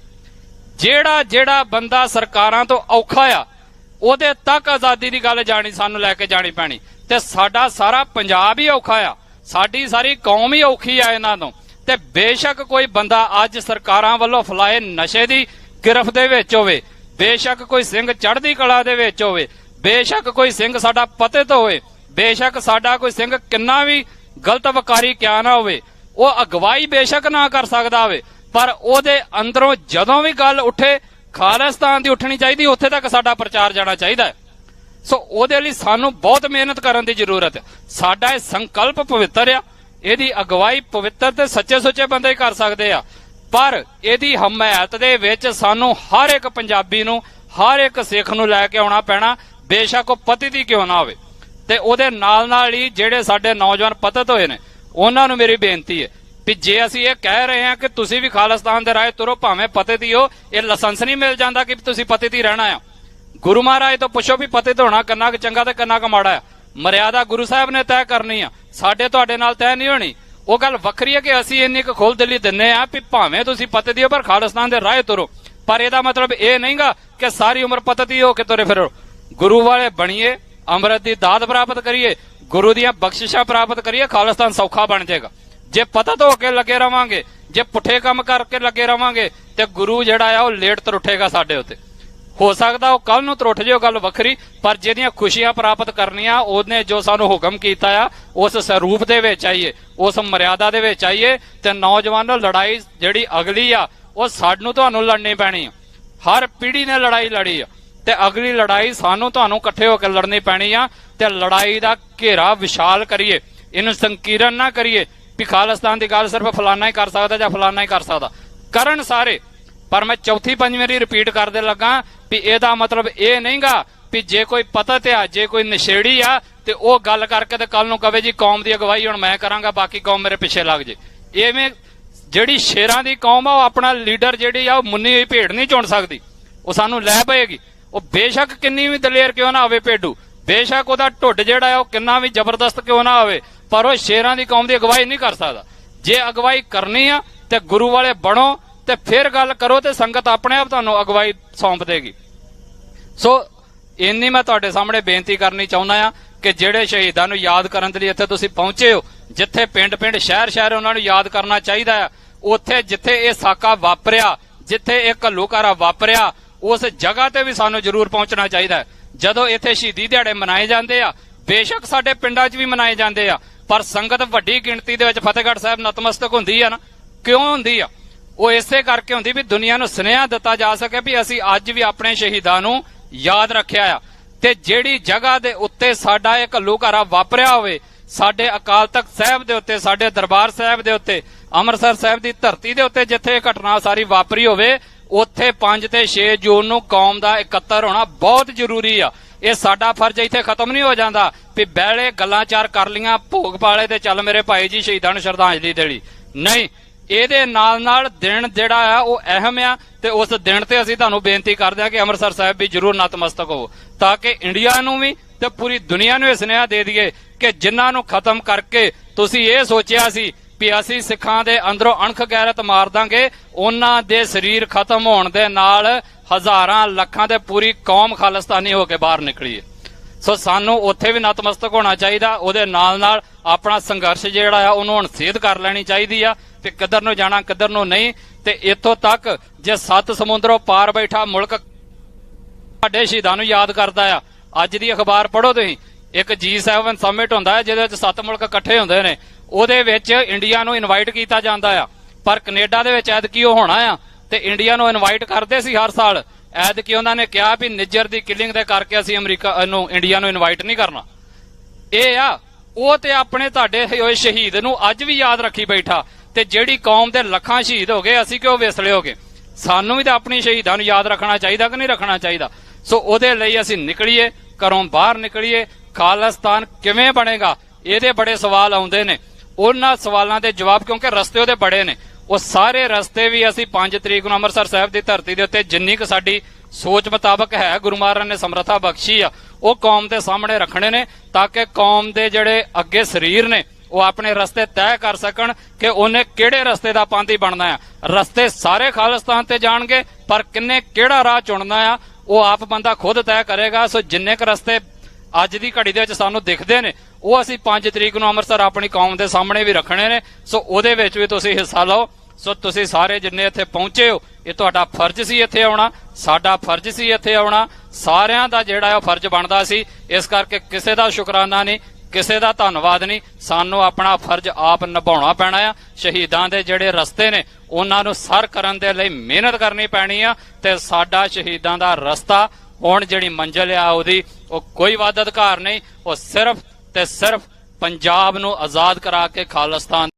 ਜਿਹੜਾ ਜਿਹੜਾ ਬੰਦਾ ਸਰਕਾਰਾਂ ਤੋਂ ਔਖਾ ਆ, ਉਹਦੇ ਤੱਕ ਆਜ਼ਾਦੀ ਦੀ ਗੱਲ ਜਾਣੀ, ਸਾਨੂੰ ਲੈ ਕੇ ਜਾਣੀ ਪੈਣੀ। ਤੇ ਸਾਡਾ ਸਾਰਾ ਪੰਜਾਬ ਹੀ ਔਖਾ ਆ। ਸਾਡੀ ਸਾਰੀ ਕੌਮ ਹੀ ਔਖੀ ਆ ਇਹਨਾਂ ਤੋਂ। ਤੇ ਬੇਸ਼ੱਕ ਕੋਈ ਬੰਦਾ ਅੱਜ ਸਰਕਾਰਾਂ ਵੱਲੋਂ ਫਲਾਏ ਨਸ਼ੇ ਦੀ ਗਿਰਫਤ ਦੇ ਵਿੱਚ ਹੋਵੇ, ਬੇਸ਼ੱਕ ਕੋਈ ਸਿੰਘ ਚੜ੍ਹਦੀ ਕਲਾ ਦੇ ਵਿੱਚ ਹੋਵੇ, ਬੇਸ਼ੱਕ ਕੋਈ ਸਿੰਘ ਸਾਡਾ ਪਤਿਤ ਹੋਵੇ, ਬੇਸ਼ੱਕ ਸਾਡਾ ਕੋਈ ਸਿੰਘ ਕਿੰਨਾ ਵੀ ਗਲਤ ਵਕਾਰੀ ਕਿਆ ਨਾ ਹੋਵੇ, ਉਹ ਅਗਵਾਈ ਬੇਸ਼ੱਕ ਨਾ ਕਰ ਸਕਦਾ ਹੋਵੇ, ਪਰ ਉਹਦੇ ਅੰਦਰੋਂ ਜਦੋਂ ਵੀ ਗੱਲ ਉੱਠੇ, ਖਾਲਿਸਤਾਨ ਦੀ ਉੱਠਣੀ ਚਾਹੀਦੀ, ਉੱਥੇ ਤੱਕ ਸਾਡਾ ਪ੍ਰਚਾਰ ਜਾਣਾ ਚਾਹੀਦਾ ਹੈ। ਸੋ ਉਹਦੇ ਲਈ ਸਾਨੂੰ ਬਹੁਤ ਮਿਹਨਤ ਕਰਨ ਦੀ ਜ਼ਰੂਰਤ ਹੈ। ਸਾਡਾ ਇਹ ਸੰਕਲਪ ਪਵਿੱਤਰ ਆ, ਇਹਦੀ ਅਗਵਾਈ ਪਵਿੱਤਰ ਤੇ ਸੱਚੇ ਸੁੱਚੇ ਬੰਦੇ ਹੀ ਕਰ ਸਕਦੇ ਆ। ਪਰ ਇਹਦੀ ਹਮਾਇਤ ਦੇ ਵਿੱਚ ਸਾਨੂੰ ਹਰ ਇੱਕ ਪੰਜਾਬੀ ਨੂੰ, ਹਰ ਇੱਕ ਸਿੱਖ ਨੂੰ ਲੈ ਕੇ ਆਉਣਾ ਪੈਣਾ। ਬੇਸ਼ੱਕ ਉਹ ਪਤੀ ਦੀ ਕਿਉਂ ਨਾ ਹੋਵੇ? ਤੇ ਉਹਦੇ ਨਾਲ ਨਾਲ ਹੀ ਜਿਹੜੇ ਸਾਡੇ ਨੌਜਵਾਨ ਪਤਤ ਹੋਏ ਨੇ, ਉਹਨਾਂ ਨੂੰ ਮੇਰੀ ਬੇਨਤੀ ਹੈ ਵੀ ਜੇ ਅਸੀਂ ਇਹ ਕਹਿ ਰਹੇ ਹਾਂ ਕਿ ਤੁਸੀਂ ਵੀ ਖਾਲਿਸਤਾਨ ਦੇ ਰਾਏ ਤੁਰੋ, ਭਾਵੇਂ ਪਤੇ ਦੀ ਹੋ, ਇਹ ਲਾਇਸੈਂਸ ਨਹੀਂ ਮਿਲ ਜਾਂਦਾ ਕਿ ਤੁਸੀਂ ਪਤੇ ਦੀ ਰਹਿਣਾ ਆ। ਗੁਰੂ ਮਹਾਰਾਜ ਤੋਂ ਪੁੱਛੋ ਵੀ ਪਤੇ ਤੋਂ ਹੋਣਾ ਕਿੰਨਾ ਕੁ ਚੰਗਾ ਤੇ ਕਿੰਨਾ ਕੁ ਮਾੜਾ ਆ। ਮਰਿਆਦਾ ਗੁਰੂ ਸਾਹਿਬ ਨੇ ਤੈਅ ਕਰਨੀ ਆ। ਸਾਡੇ ਤੁਹਾਡੇ ਨਾਲ ਤੈਅ ਨਹੀਂ ਹੋਣੀ। ਉਹ ਗੱਲ ਵੱਖਰੀ ਹੈ ਕਿ ਅਸੀਂ ਇੰਨੀ ਕੁ ਖੁੱਲ੍ਹ ਦਿਲੀ ਦਿੰਨੇ ਆ ਵੀ ਭਾਵੇਂ ਤੁਸੀਂ ਪਤੇ ਦੀ ਹੋ ਪਰ ਖਾਲਿਸਤਾਨ ਦੇ ਰਾਹ ਤੁਰੋ। ਪਰ ਇਹਦਾ ਮਤਲਬ ਇਹ ਨਹੀਂਗਾ ਕਿ ਸਾਰੀ ਉਮਰ ਪਤਤੀ ਹੋ ਕੇ ਤੁਰੇ ਫਿਰੋ। ਗੁਰੂ ਵਾਲੇ ਬਣੀਏ, ਅੰਮ੍ਰਿਤ ਦੀ ਦਾਤ ਪ੍ਰਾਪਤ ਕਰੀਏ, ਗੁਰੂ ਦੀਆਂ ਬਖਸ਼ਿਸ਼ਾਂ ਪ੍ਰਾਪਤ ਕਰੀਏ, ਖਾਲਿਸਤਾਨ ਸੌਖਾ ਬਣ ਜਾਏਗਾ। ਜੇ ਪਤਾ ਧੋ ਕੇ ਲੱਗੇ ਰਵਾਂਗੇ, ਜੇ ਪੁੱਠੇ ਕੰਮ ਕਰਕੇ ਲੱਗੇ ਰਵਾਂਗੇ, ਤੇ ਗੁਰੂ ਜਿਹੜਾ ਆ ਉਹ ਲੇਟ ਤਰੁੱਠੇਗਾ ਸਾਡੇ ਉੱਤੇ। ਹੋ ਸਕਦਾ ਉਹ ਕੱਲ ਨੂੰ ਤਰੁੱਠ ਜੇ ਉਹ ਗੱਲ ਵੱਖਰੀ, ਪਰ ਜਿਹਦੀਆਂ ਖੁਸ਼ੀਆਂ ਪ੍ਰਾਪਤ ਕਰਨੀਆਂ, ਉਹਨੇ ਜੋ ਸਾਨੂੰ ਹੁਕਮ ਕੀਤਾ ਆ, ਉਸ ਸਰੂਪ ਦੇ ਵਿੱਚ ਆਈਏ, ਉਸ ਮਰਿਆਦਾ ਦੇ ਵਿੱਚ ਆਈਏ, ਤੇ ਨੌਜਵਾਨੋ ਲੜਾਈ ਜਿਹੜੀ ਅਗਲੀ ਆ, ਉਹ ਸਾਨੂੰ ਤੁਹਾਨੂੰ ਲੜਨੀ ਪੈਣੀ ਆ। ਹਰ ਪੀੜ੍ਹੀ ਨੇ ਲੜਾਈ ਲੜੀ ਆ, ਤੇ ਅਗਲੀ ਲੜਾਈ ਸਾਨੂੰ ਤੁਹਾਨੂੰ ਇਕੱਠੇ ਹੋ ਕੇ ਲੜਨੀ ਪੈਣੀ ਆ, ਤੇ ਲੜਾਈ ਦਾ ਘੇਰਾ ਵਿਸ਼ਾਲ ਕਰੀਏ, ਇਹਨੂੰ ਸੰਕੀਰਨ ਨਾ ਕਰੀਏ, ਵੀ ਖਾਲਿਸਤਾਨ ਦੀ ਗੱਲ ਸਿਰਫ ਫਲਾਨਾ ਹੀ ਕਰ ਸਕਦਾ ਜਾਂ ਫਲਾਨਾ ਹੀ ਕਰ ਸਕਦਾ। ਕਰਨ ਸਾਰੇ ਪਰ ਮੈਂ ਚੌਥੀ ਪੰਜਵੀਂ ਵਾਰੀ ਰਿਪੀਟ ਕਰਦੇ ਲੱਗਾ ਵੀ ਇਹਦਾ ਮਤਲਬ ਇਹ ਨਹੀਂਗਾ ਵੀ ਜੇ ਕੋਈ ਪਤਤ ਆ, ਜੇ ਕੋਈ ਨਸ਼ੇੜੀ ਆ ਤੇ ਉਹ ਗੱਲ ਕਰਕੇ ਤੇ ਕੱਲ ਨੂੰ ਕਵੇ ਜੀ ਕੌਮ ਦੀ ਅਗਵਾਈ ਹੁਣ ਮੈਂ ਕਰਾਂਗਾ, ਬਾਕੀ ਕੌਮ ਮੇਰੇ ਪਿੱਛੇ ਲੱਗ ਜੇ। ਐਵੇਂ ਜਿਹੜੀ ਸ਼ੇਰਾਂ ਦੀ ਕੌਮ ਆ, ਉਹ ਆਪਣਾ ਲੀਡਰ ਜਿਹੜੀ ਆ, ਉਹ ਮੁੰਨੀ ਹੋਈ ਭੇਡ ਨਹੀਂ ਚੁਣ ਸਕਦੀ। ਉਹ ਸਾਨੂੰ ਲੈ ਪਏਗੀ। ਉਹ ਬੇਸ਼ੱਕ ਕਿੰਨੀ ਵੀ ਦਲੇਰ ਕਿਉਂ ਨਾ ਹੋਵੇ ਭੇਡੂ। ਬੇਸ਼ੱਕ ਉਹਦਾ ਢੁੱਡ ਜਿਹੜਾ ਆ, ਉਹ ਕਿੰਨਾ ਵੀ ਜ਼ਬਰਦਸਤ ਕਿਉਂ ਨਾ ਹੋਵੇ ਪਰ ਉਹ ਸ਼ੇਰਾਂ ਦੀ ਕੌਮ ਦੀ ਅਗਵਾਈ ਨਹੀਂ ਕਰ ਸਕਦਾ। ਜੇ ਅਗਵਾਈ ਕਰਨੀ ਆ ਤੇ ਗੁਰੂ ਵਾਲੇ ਬਣੋ ਤੇ ਫਿਰ ਗੱਲ ਕਰੋ ਤੇ ਸੰਗਤ ਆਪਣੇ ਆਪ ਤੁਹਾਨੂੰ ਅਗਵਾਈ ਸੌਂਪ ਦੇਗੀ। ਸੋ ਇੰਨੀ ਮੈਂ ਤੁਹਾਡੇ ਸਾਹਮਣੇ ਬੇਨਤੀ ਕਰਨੀ ਚਾਹੁੰਦਾ ਆ ਕਿ ਜਿਹੜੇ ਸ਼ਹੀਦਾਂ ਨੂੰ ਯਾਦ ਕਰਨ ਦੇ ਲਈ ਇੱਥੇ ਤੁਸੀਂ ਪਹੁੰਚੇ ਹੋ, ਜਿੱਥੇ ਪਿੰਡ-ਪਿੰਡ, ਸ਼ਹਿਰ-ਸ਼ਹਿਰ ਉਹਨਾਂ ਨੂੰ ਯਾਦ ਕਰਨਾ ਚਾਹੀਦਾ ਆ ਉੱਥੇ ਜਿੱਥੇ ਇਹ ਸਾਕਾ ਵਾਪਰਿਆ, ਜਿੱਥੇ ਇਹ ਘੱਲੂਕਾਰਾ ਵਾਪਰਿਆ, ਉਸ ਜਗ੍ਹਾ ਤੇ ਵੀ ਸਾਨੂੰ ਜ਼ਰੂਰ ਪਹੁੰਚਣਾ ਚਾਹੀਦਾ ਜਦੋਂ ਇੱਥੇ ਸ਼ਹੀਦੀ ਦਿਹਾੜੇ ਮਨਾਏ ਜਾਂਦੇ ਆ, ਬੇਸ਼ੱਕ ਸਾਡੇ ਪਿੰਡਾਂ 'ਚ ਵੀ ਮਨਾਏ ਜਾਂਦੇ ਆ, ਪਰ ਸੰਗਤ ਵੱਡੀ ਗਿਣਤੀ ਦੇ ਵਿੱਚ ਫਤਿਹਗੜ੍ਹ ਸਾਹਿਬ ਨਤਮਸਤਕ ਹੁੰਦੀ ਆ ਨਾ, ਕਿਉਂ ਹੁੰਦੀ ਆ? ਉਹ ਇਸੇ ਕਰਕੇ ਹੁੰਦੀ ਵੀ ਦੁਨੀਆ ਨੂੰ ਸੁਨੇਹਾ ਦਿੱਤਾ ਜਾ ਸਕੇ ਵੀ ਅਸੀਂ ਅੱਜ ਵੀ ਆਪਣੇ ਸ਼ਹੀਦਾਂ ਨੂੰ ਯਾਦ ਰੱਖਿਆ ਆ। ਤੇ ਜਿਹੜੀ ਜਗ੍ਹਾ ਦੇ ਉੱਤੇ ਸਾਡਾ ਇਹ ਘੱਲੂਘਾਰਾ ਵਾਪਰਿਆ ਹੋਵੇ, ਸਾਡੇ ਅਕਾਲ ਤਖਤ ਸਾਹਿਬ ਦੇ ਉੱਤੇ, ਸਾਡੇ ਦਰਬਾਰ ਸਾਹਿਬ ਦੇ ਉੱਤੇ, ਅੰਮ੍ਰਿਤਸਰ ਸਾਹਿਬ ਦੀ ਧਰਤੀ ਦੇ ਉੱਤੇ ਜਿੱਥੇ ਇਹ ਘਟਨਾ ਸਾਰੀ ਵਾਪਰੀ ਹੋਵੇ, ਉੱਥੇ 5 ਤੇ 6 ਜੂਨ ਨੂੰ ਕੌਮ ਦਾ ਇਕੱਤਰ ਹੋਣਾ ਬਹੁਤ ਜ਼ਰੂਰੀ ਆ। ਇਹ ਸਾਡਾ ਫਰਜ਼ ਇੱਥੇ ਖਤਮ ਨਹੀਂ ਹੋ ਜਾਂਦਾ ਵੀ ਬਹਿਲੇ ਗੱਲਾਂ ਚਾਰ ਕਰ ਲੀਆਂ ਭੋਗ ਪਾਲੇ ਤੇ ਚੱਲ ਮੇਰੇ ਭਾਈ ਜੀ ਸ਼ਹੀਦਾਂ ਨੂੰ ਸ਼ਰਧਾਂਜਲੀ ਦੇਣੀ। ਨਹੀਂ ਇਹਦੇ ਨਾਲ ਨਾਲ ਦਿਨ ਜਿਹੜਾ ਆ ਉਹ ਅਹਿਮ ਆ ਤੇ ਉਸ ਦਿਨ ਤੇ ਅਸੀਂ ਤੁਹਾਨੂੰ ਬੇਨਤੀ ਕਰਦੇ ਆ ਕਿ ਅੰਮ੍ਰਿਤਸਰ ਸਾਹਿਬ ਵੀ ਜਰੂਰ ਨਤਮਸਤਕ ਹੋਵੋ, ਤਾਂ ਕਿ ਇੰਡੀਆ ਨੂੰ ਵੀ ਤੇ ਪੂਰੀ ਦੁਨੀਆ ਨੂੰ ਇਹ ਸੁਨੇਹਾ ਦੇ ਦਈਏ ਕਿ ਜਿਨ੍ਹਾਂ ਨੂੰ ਖਤਮ ਕਰਕੇ ਤੁਸੀਂ ਇਹ ਸੋਚਿਆ ਸੀ ਵੀ ਅਸੀਂ ਸਿੱਖਾਂ ਦੇ ਅੰਦਰੋਂ ਅਣਖ ਗੈਰਤ ਮਾਰ ਦਾਂਗੇ, ਉਹਨਾਂ ਦੇ ਸਰੀਰ ਖਤਮ ਹੋਣ ਦੇ ਨਾਲ ਹਜ਼ਾਰਾਂ ਲੱਖਾਂ ਤੇ ਪੂਰੀ ਕੌਮ ਖਾਲਿਸਤਾਨੀ ਹੋ ਕੇ ਬਾਹਰ ਨਿਕਲੀ ਹੈ। ਸੋ ਸਾਨੂੰ ਉੱਥੇ ਵੀ ਨਤਮਸਤਕ ਹੋਣਾ ਚਾਹੀਦਾ, ਉਹਦੇ ਨਾਲ ਨਾਲ ਆਪਣਾ ਸੰਘਰਸ਼ ਜਿਹੜਾ ਆ, ਉਹਨੂੰ ਹੁਣ ਸੇਧ ਕਰ ਲੈਣੀ ਚਾਹੀਦੀ ਆ ਕਿ ਕਿੱਧਰ ਨੂੰ ਜਾਣਾ, ਕਿੱਧਰ ਨੂੰ ਨਹੀਂ। ਤੇ ਇੱਥੋਂ ਤੱਕ ਜੇ ਸੱਤ ਸਮੁੰਦਰੋਂ ਪਾਰ ਬੈਠਾ ਮੁਲਕ ਸਾਡੇ ਸ਼ਹੀਦਾਂ ਨੂੰ ਯਾਦ ਕਰਦਾ ਆ। ਅੱਜ ਦੀ ਅਖਬਾਰ ਪੜ੍ਹੋ ਤੁਸੀਂ। ਇੱਕ G7 ਸਮਿਟ ਹੁੰਦਾ ਹੈ, ਜਿਹਦੇ ਵਿੱਚ ਸੱਤ ਮੁਲਕ ਇਕੱਠੇ ਹੁੰਦੇ ਨੇ। ਉਹਦੇ ਵਿੱਚ ਇੰਡੀਆ ਨੂੰ ਇਨਵਾਈਟ ਕੀਤਾ ਜਾਂਦਾ ਆ। ਪਰ ਕੈਨੇਡਾ ਦੇ ਵਿੱਚ ਐਤਕੀ ਉਹ ਹੋਣਾ ਆ। ਤੇ ਇੰਡੀਆ ਨੂੰ ਇਨਵਾਈਟ ਕਰਦੇ ਸੀ ਹਰ ਸਾਲ। ਐਤਕੀ ਉਹਨਾਂ ਨੇ ਕਿਹਾ ਵੀ ਨਿੱਜਰ ਦੀ ਕਿਲਿੰਗ ਦੇ ਕਰਕੇ ਅਸੀਂ ਅਮਰੀਕਾ ਨੂੰ ਇੰਡੀਆ ਨੂੰ ਇਨਵਾਈਟ ਨਹੀਂ ਕਰਨਾ। ਇਹ ਆ, ਉਹ ਤੇ ਆਪਣੇ ਤੁਹਾਡੇ ਹੋਏ ਸ਼ਹੀਦ ਨੂੰ ਅੱਜ ਵੀ ਯਾਦ ਰੱਖੀ ਬੈਠਾ। ਤੇ ਜਿਹੜੀ ਕੌਮ ਦੇ ਲੱਖਾਂ ਸ਼ਹੀਦ ਹੋ ਗਏ, ਅਸੀਂ ਕਿਉਂ ਵਿਸਲੇ ਹੋ ਗਏ? ਸਾਨੂੰ ਵੀ ਤਾਂ ਆਪਣੀ ਸ਼ਹੀਦਾਂ ਨੂੰ ਯਾਦ ਰੱਖਣਾ ਚਾਹੀਦਾ ਕਿ ਨਹੀਂ ਰੱਖਣਾ ਚਾਹੀਦਾ? ਸੋ ਉਹਦੇ ਲਈ ਅਸੀਂ ਨਿਕਲੀਏ, ਘਰੋਂ ਬਾਹਰ ਨਿਕਲੀਏ। ਖਾਲਿਸਤਾਨ ਕਿਵੇਂ ਬਣੇਗਾ? ਇਹਦੇ ਬੜੇ ਸਵਾਲ ਆਉਂਦੇ ਨੇ। ਉਹਨਾਂ ਸਵਾਲਾਂ ਦੇ ਜਵਾਬ ਕਿਉਂਕਿ ਰਸਤੇ ਉਹਦੇ ਬੜੇ ਨੇ। ਉਹ ਸਾਰੇ ਰਸਤੇ ਵੀ ਅਸੀਂ 5 ਤਰੀਕ ਨੂੰ ਅੰਮ੍ਰਿਤਸਰ ਸਾਹਿਬ ਦੀ ਧਰਤੀ ਦੇ ਉੱਤੇ ਜਿੰਨੀ ਕੁ ਸਾਡੀ ਸੋਚ ਮੁਤਾਬਕ ਹੈ, ਗੁਰੂ ਮਹਾਰਾਜ ਨੇ ਸਮਰੱਥਾ ਬਖਸ਼ੀ ਆ, ਉਹ ਕੌਮ ਦੇ ਸਾਹਮਣੇ ਰੱਖਣੇ ਨੇ ਤਾਂ ਕਿ ਕੌਮ ਦੇ ਜਿਹੜੇ ਅੱਗੇ ਸਰੀਰ ਨੇ, ਉਹ ਆਪਣੇ ਰਸਤੇ ਤੈਅ ਕਰ ਸਕਣ ਕਿ ਉਹਨੇ ਕਿਹੜੇ ਰਸਤੇ ਦਾ ਪਾਂਤੀ ਬਣਨਾ ਆ। ਰਸਤੇ ਸਾਰੇ ਖਾਲਿਸਤਾਨ ਤੇ ਜਾਣਗੇ, ਪਰ ਕਿੰਨੇ ਕਿਹੜਾ ਰਾਹ ਚੁਣਨਾ ਆ, ਉਹ ਆਪ ਬੰਦਾ ਖੁਦ ਤੈਅ ਕਰੇਗਾ। ਸੋ ਜਿੰਨੇ ਕ ਰਸਤੇ ਅੱਜ ਦੀ ਘੜੀ ਦੇ ਵਿੱਚ ਸਾਨੂੰ ਦਿਖਦੇ ਨੇ, ਉਹ ਅਸੀਂ 5 ਤਰੀਕ ਨੂੰ ਅੰਮ੍ਰਿਤਸਰ ਆਪਣੀ ਕੌਮ ਦੇ ਸਾਹਮਣੇ ਵੀ ਰੱਖਣੇ ਨੇ। ਸੋ ਉਹਦੇ ਵਿੱਚ ਵੀ ਤੁਸੀਂ ਹਿੱਸਾ ਲਓ। ਸੋ ਤੁਸੀਂ ਸਾਰੇ ਜਿੰਨੇ ਇੱਥੇ ਪਹੁੰਚੇ ਹੋ, ਇਹ ਤੁਹਾਡਾ ਫਰਜ਼ ਸੀ ਇੱਥੇ ਆਉਣਾ, ਸਾਡਾ ਫਰਜ਼ ਸੀ ਇੱਥੇ ਆਉਣਾ, ਸਾਰਿਆਂ ਦਾ ਜਿਹੜਾ ਉਹ ਫਰਜ਼ ਬਣਦਾ ਸੀ, ਇਸ ਕਰਕੇ ਕਿਸੇ ਦਾ ਸ਼ੁਕਰਾਨਾ ਨਹੀਂ, ਕਿਸੇ ਦਾ ਧੰਨਵਾਦ ਨਹੀਂ, ਸਾਨੂੰ ਆਪਣਾ ਫਰਜ਼ ਆਪ ਨਿਭਾਉਣਾ ਪੈਣਾ ਆ। ਸ਼ਹੀਦਾਂ ਦੇ ਜਿਹੜੇ ਰਸਤੇ ਨੇ, ਉਹਨਾਂ ਨੂੰ ਸਰ ਕਰਨ ਦੇ ਲਈ ਮਿਹਨਤ ਕਰਨੀ ਪੈਣੀ ਆ ਤੇ ਸਾਡਾ ਸ਼ਹੀਦਾਂ ਦਾ ਰਸਤਾ, ਹੁਣ ਜਿਹੜੀ ਮੰਜ਼ਿਲ ਆ ਉਹਦੀ, ਉਹ ਕੋਈ ਵੱਧ ਅਧਿਕਾਰ ਨਹੀਂ, ਉਹ ਸਿਰਫ ਤੇ ਸਿਰਫ ਪੰਜਾਬ ਨੂੰ ਆਜ਼ਾਦ ਕਰਾ ਕੇ ਖਾਲਿਸਤਾਨ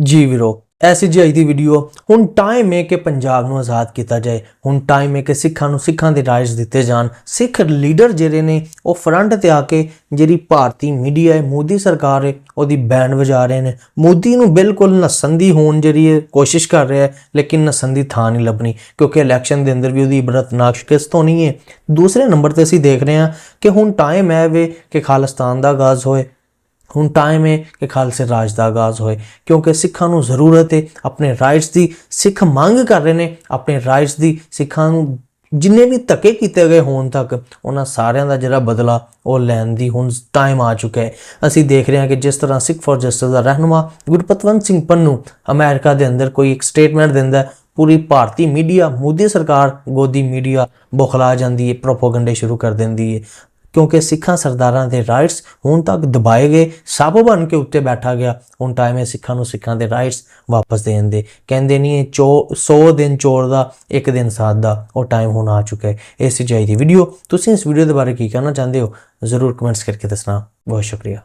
ਜੀ ਵੀਰੋ ਐਸੀ ਜੀ ਦੀ ਵੀਡੀਓ ਹੁਣ ਟਾਈਮ ਹੈ ਕਿ ਪੰਜਾਬ ਨੂੰ ਆਜ਼ਾਦ ਕੀਤਾ ਜਾਏ, ਹੁਣ ਟਾਈਮ ਹੈ ਕਿ ਸਿੱਖਾਂ ਨੂੰ ਸਿੱਖਾਂ ਦੇ ਰਾਈਟਸ ਦਿੱਤੇ ਜਾਣ, ਸਿੱਖ ਲੀਡਰ ਜਿਹੜੇ ਨੇ, ਉਹ ਫਰੰਟ ਤੇ ਆ ਕੇ ਜਿਹੜੀ ਭਾਰਤੀ ਮੀਡੀਆ ਹੈ, ਮੋਦੀ ਸਰਕਾਰ ਹੈ, ਉਹਦੀ ਬੈਂਡ ਵਜਾ ਰਹੇ ਨੇ। ਮੋਦੀ ਨੂੰ ਬਿਲਕੁਲ ਨਸਣ ਦੀ ਹੋਣ ਜਿਹੜੀ ਹੈ ਕੋਸ਼ਿਸ਼ ਕਰ ਰਿਹਾ ਹੈ, ਲੇਕਿਨ ਨਸਣ ਦੀ ਥਾਂ ਨਹੀਂ ਲੱਭਣੀ, ਕਿਉਂਕਿ ਇਲੈਕਸ਼ਨ ਦੇ ਅੰਦਰ ਵੀ ਉਹਦੀ ਇਬਰਤਨਾਕ ਸ਼ਿਕਸਤ ਹੋਣੀ ਹੈ। ਦੂਸਰੇ ਨੰਬਰ ਤੇ ਅਸੀਂ ਦੇਖ ਰਹੇ ਹਾਂ ਕਿ ਹੁਣ ਟਾਈਮ ਹੈ ਵੇ ਕਿ ਖਾਲਿਸਤਾਨ ਦਾ ਆਗਾਜ਼ ਹੋਏ ਹੁਣ ਟਾਈਮ ਹੈ ਕਿ ਖਾਲਸੇ ਰਾਜ ਦਾ ਆਗਾਜ਼ ਹੋਏ, ਕਿਉਂਕਿ ਸਿੱਖਾਂ ਨੂੰ ਜ਼ਰੂਰਤ ਹੈ ਆਪਣੇ ਰਾਈਟਸ ਦੀ ਸਿੱਖ ਮੰਗ ਕਰ ਰਹੇ ਨੇ, ਆਪਣੇ ਰਾਈਟਸ ਦੀ ਸਿੱਖਾਂ ਨੂੰ ਜਿੰਨੇ ਵੀ ਧੱਕੇ ਕੀਤੇ ਗਏ ਹੋਣ ਤੱਕ, ਉਹਨਾਂ ਸਾਰਿਆਂ ਦਾ ਜਿਹੜਾ ਬਦਲਾ ਉਹ ਲੈਣ ਦੀ ਹੁਣ ਟਾਈਮ ਆ ਚੁੱਕਾ ਹੈ ਅਸੀਂ ਦੇਖ ਰਹੇ ਹਾਂ ਕਿ ਜਿਸ ਤਰ੍ਹਾਂ ਸਿੱਖ ਫੋਰ ਜਸਟਿਸ ਦਾ ਰਹਿਨੁਮਾ ਗੁਰਪਤਵੰਤ ਸਿੰਘ ਪੰਨੂ ਅਮਰੀਕਾ ਦੇ ਅੰਦਰ ਕੋਈ ਇੱਕ ਸਟੇਟਮੈਂਟ ਦਿੰਦਾ ਪੂਰੀ ਭਾਰਤੀ ਮੀਡੀਆ ਮੋਦੀ ਸਰਕਾਰ ਗੋਦੀ ਮੀਡੀਆ ਬੁਖਲਾ ਜਾਂਦੀ ਹੈ ਪ੍ਰੋਪਗੈਂਡੇ ਸ਼ੁਰੂ ਕਰ ਦਿੰਦੀ ਹੈ ਕਿਉਂਕਿ ਸਿੱਖਾਂ ਸਰਦਾਰਾਂ ਦੇ ਰਾਈਟਸ ਹੁਣ ਤੱਕ ਦਬਾਏ ਗਏ, ਸਭ ਬਣ ਕੇ ਉੱਤੇ ਬੈਠਾ ਗਿਆ। ਹੁਣ ਟਾਈਮ ਹੈ ਸਿੱਖਾਂ ਨੂੰ ਸਿੱਖਾਂ ਦੇ ਰਾਈਟਸ ਵਾਪਸ ਦੇਣ ਦੇ ਕਹਿੰਦੇ ਨਹੀਂ ਇਹ ਚੋ 100 ਦਿਨ ਚੋਰ ਦਾ, ਇੱਕ ਦਿਨ ਸਾਧ ਦਾ, ਉਹ ਟਾਈਮ ਹੁਣ ਆ ਚੁੱਕਾ ਹੈ। ਇਹ ਸੀ ਦੀ ਵੀਡੀਓ ਤੁਸੀਂ ਇਸ ਵੀਡੀਓ ਦੇ ਬਾਰੇ ਕੀ ਕਹਿਣਾ ਚਾਹੁੰਦੇ ਹੋ? ਜ਼ਰੂਰ ਕਮੈਂਟਸ ਕਰਕੇ ਦੱਸਣਾ। ਬਹੁਤ ਸ਼ੁਕਰੀਆ।